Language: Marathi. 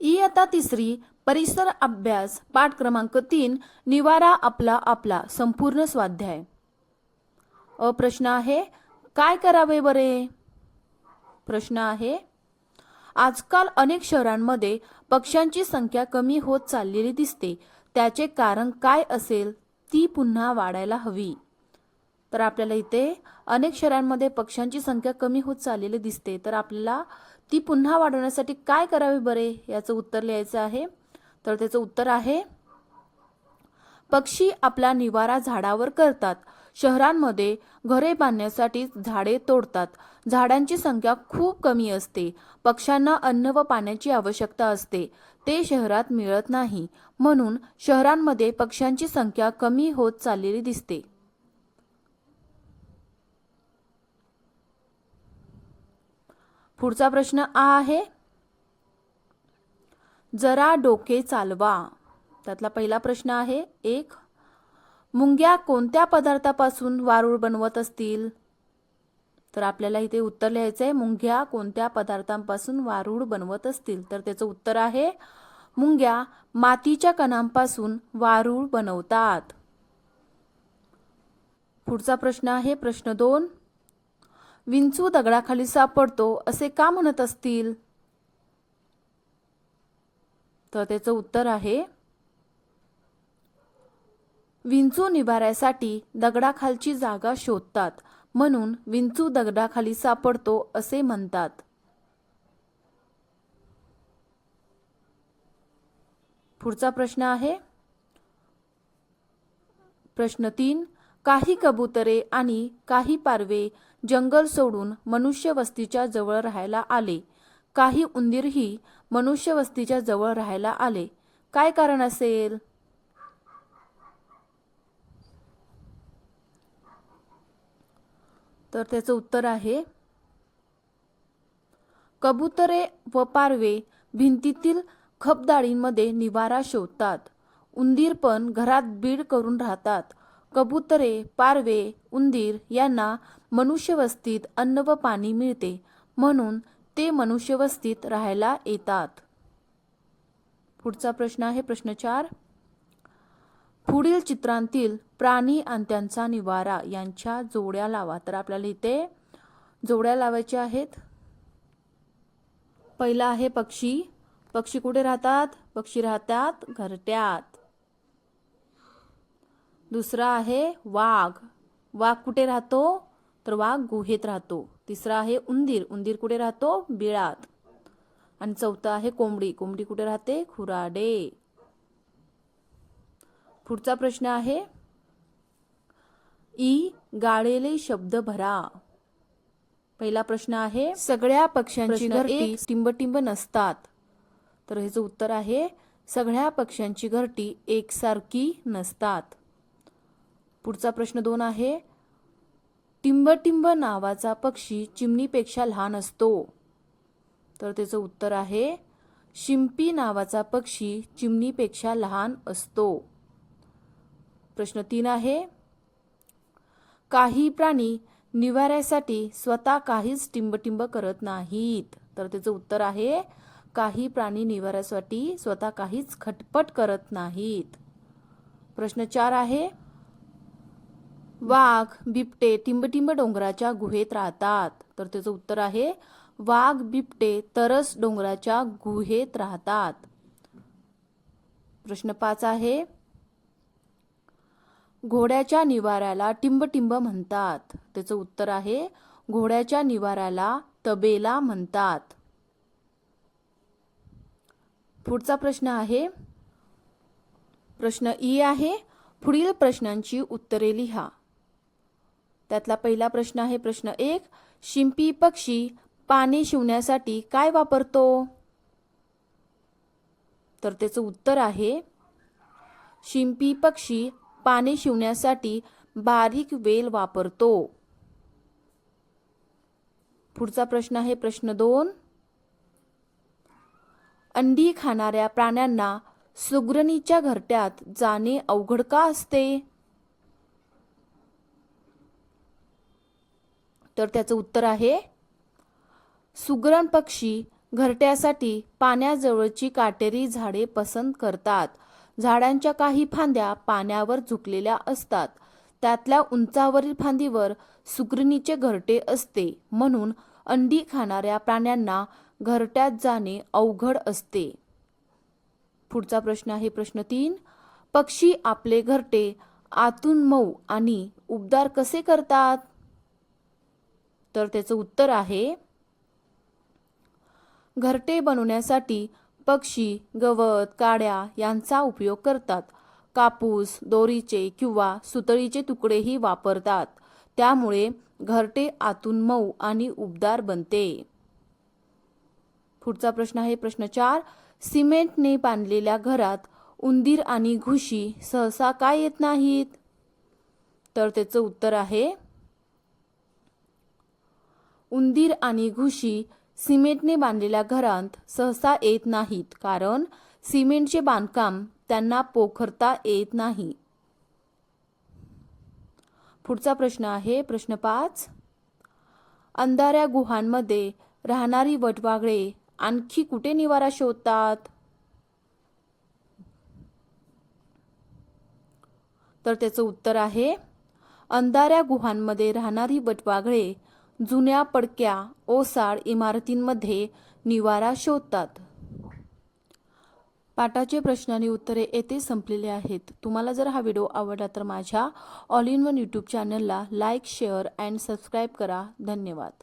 इयत्ता तिसरी परिसर अभ्यास पाठ क्रमांक तीन निवारा आपला आपला संपूर्ण स्वाध्याय. अ प्रश्न आहे काय करावे बरे? प्रश्न आहे आजकाल अनेक शहरांमध्ये पक्ष्यांची संख्या कमी होत चाललेली दिसते. त्याचे कारण काय असेल ती पुन्हा वाढायला हवी. तर आपल्याला इथे अनेक शहरांमध्ये पक्ष्यांची संख्या कमी होत चाललेली दिसते. तर आपल्याला ती पुन्हा वाढवण्यासाठी काय करावे बरे? याचं उत्तर लिहायचं आहे. तर त्याचं उत्तर आहे पक्षी आपला निवारा झाडावर करतात. शहरांमध्ये घरे बांधण्यासाठी झाडे तोडतात. झाडांची संख्या खूप कमी असते. पक्ष्यांना अन्न व पाण्याची आवश्यकता असते. ते शहरात मिळत नाही. म्हणून शहरांमध्ये पक्ष्यांची संख्या कमी होत चाललेली दिसते. पुढचा प्रश्न आ आहे. जरा डोके चालवा. त्यातला पहिला प्रश्न आहे एक मुंग्या कोणत्या पदार्थापासून वारूळ बनवत असतील? तर आपल्याला इथे उत्तर लिहायचं आहे मुंग्या कोणत्या पदार्थांपासून वारूळ बनवत असतील? तर त्याचं उत्तर आहे मुंग्या मातीच्या कणांपासून वारूळ बनवतात. पुढचा प्रश्न आहे प्रश्न दोन विंचू दगडाखाली सापडतो असे का म्हणत असतील? तर त्याचं उत्तर आहे विंचू निवाऱ्यासाठी दगडाखालची जागा शोधतात म्हणून विंचू दगडाखाली सापडतो असे म्हणतात. पुढचा प्रश्न आहे प्रश्न तीन काही कबुतरे आणि काही पारवे जंगल सोडून मनुष्यवस्तीच्या जवळ राहायला आले. काही उंदीरही मनुष्यवस्तीच्या जवळ राहायला आले. काय कारण असेल? तर त्याचं उत्तर आहे कबुतरे व पारवे भिंतीतील खपदाळींमध्ये निवारा शोधतात. उंदीर पण घरात बीड करून राहतात. कबुतरे पारवे उंदीर यांना मनुष्यवस्तीत अन्न व पाणी मिळते म्हणून ते मनुष्यवस्तीत राहायला येतात. पुढचा प्रश्न आहे प्रश्न चार. पुढील चित्रांतील प्राणी आणि त्यांचा निवारा यांच्या जोड्या लावा. तर आपल्याला इथे जोड्या लावायच्या आहेत. पहिला आहे पक्षी. पक्षी कुठे राहतात? पक्षी राहतात घरट्यात. दुसरा आहे वाघ. वाघ कुठे राहतो? तर वाघ गुहेत राहतो. तिसरा आहे उंदीर. उंदीर कुठे राहतो? बिळात. आणि चौथा आहे कोंबडी. कोंबडी कुठे राहते? खुराडे. पुढचा प्रश्न आहे ई गाळेले शब्द भरा. पहिला प्रश्न आहे सगळ्या पक्ष्यांची घरटी टिंबटिंब नसतात. तर ह्याचं उत्तर आहे सगळ्या पक्ष्यांची घरटी एकसारखी नसतात. पुढचा प्रश्न दोन आहे टिंबटिंब नावाचा पक्षी चिमणीपेक्षा लहान असतो. तर त्याचं उत्तर आहे शिंपी नावाचा पक्षी चिमणीपेक्षा लहान असतो. प्रश्न तीन आहे काही प्राणी निवाऱ्यासाठी स्वतः काहीच टिंबटिंब करत नाहीत. तर त्याचं उत्तर आहे काही प्राणी निवाऱ्यासाठी स्वतः काहीच खटपट करत नाहीत. प्रश्न चार आहे वाघ बिबटे टिंबटिंब डोंगराच्या गुहेत राहतात. तर त्याचं उत्तर आहे वाघ बिबटे तरस डोंगराच्या गुहेत राहतात. प्रश्न पाच आहे घोड्याच्या निवाऱ्याला टिंबटिंब म्हणतात. त्याचं उत्तर आहे घोड्याच्या निवाऱ्याला तबेला म्हणतात. पुढचा प्रश्न आहे प्रश्न ई आहे पुढील प्रश्नांची उत्तरे लिहा. त्यातला पहिला प्रश्न आहे प्रश्न एक शिंपी पक्षी पाणी शिवण्यासाठी काय वापरतो? तर त्याचं उत्तर आहे शिंपी पक्षी पाणी शिवण्यासाठी बारीक वेल वापरतो. पुढचा प्रश्न आहे प्रश्न दोन अंडी खाणाऱ्या प्राण्यांना सुग्रणीच्या घरट्यात जाणे अवघड का असते? तर त्याचं उत्तर आहे सुगरण पक्षी घरट्यासाठी पाण्याजवळची काटेरी झाडे पसंत करतात. झाडांच्या काही फांद्या पाण्यावर झुकलेल्या असतात. त्यातल्या उंचावरील फांदीवर सुकरणीचे घरटे असते म्हणून अंडी खाणाऱ्या प्राण्यांना घरट्यात जाणे अवघड असते. पुढचा प्रश्न आहे प्रश्न तीन. पक्षी आपले घरटे आतून मऊ आणि उबदार कसे करतात? तर त्याचं उत्तर आहे घरटे बनवण्यासाठी पक्षी गवत काड्या यांचा उपयोग करतात. कापूस दोरीचे किंवा सुतळीचे तुकडेही वापरतात. त्यामुळे घरटे आतून मऊ आणि उबदार बनते. पुढचा प्रश्न आहे प्रश्न चार. सिमेंटने बांधलेल्या घरात उंदीर आणि घुशी सहसा काय येत नाहीत? तर त्याचं उत्तर आहे उंदीर आणि घुशी सिमेंटने बांधलेल्या घरांत सहसा येत नाहीत कारण सिमेंटचे बांधकाम त्यांना पोखरता येत नाही. पुढचा प्रश्न आहे प्रश्न पाच. अंधाऱ्या गुहांमध्ये राहणारी वटवागळे आणखी कुठे निवारा शोधतात? तर त्याचं उत्तर आहे अंधाऱ्या गुहांमध्ये राहणारी वटवागळे जुन्या पडक्या ओसाड इमारतींमध्ये निवारा शोधतात. पाठाचे प्रश्न आणि उत्तरे येथे संपलेले आहेत. तुम्हाला जर हा व्हिडिओ आवडला तर माझ्या ऑल इन वन यूट्यूब चॅनलला लाईक शेअर अँड सबस्क्राईब करा. धन्यवाद.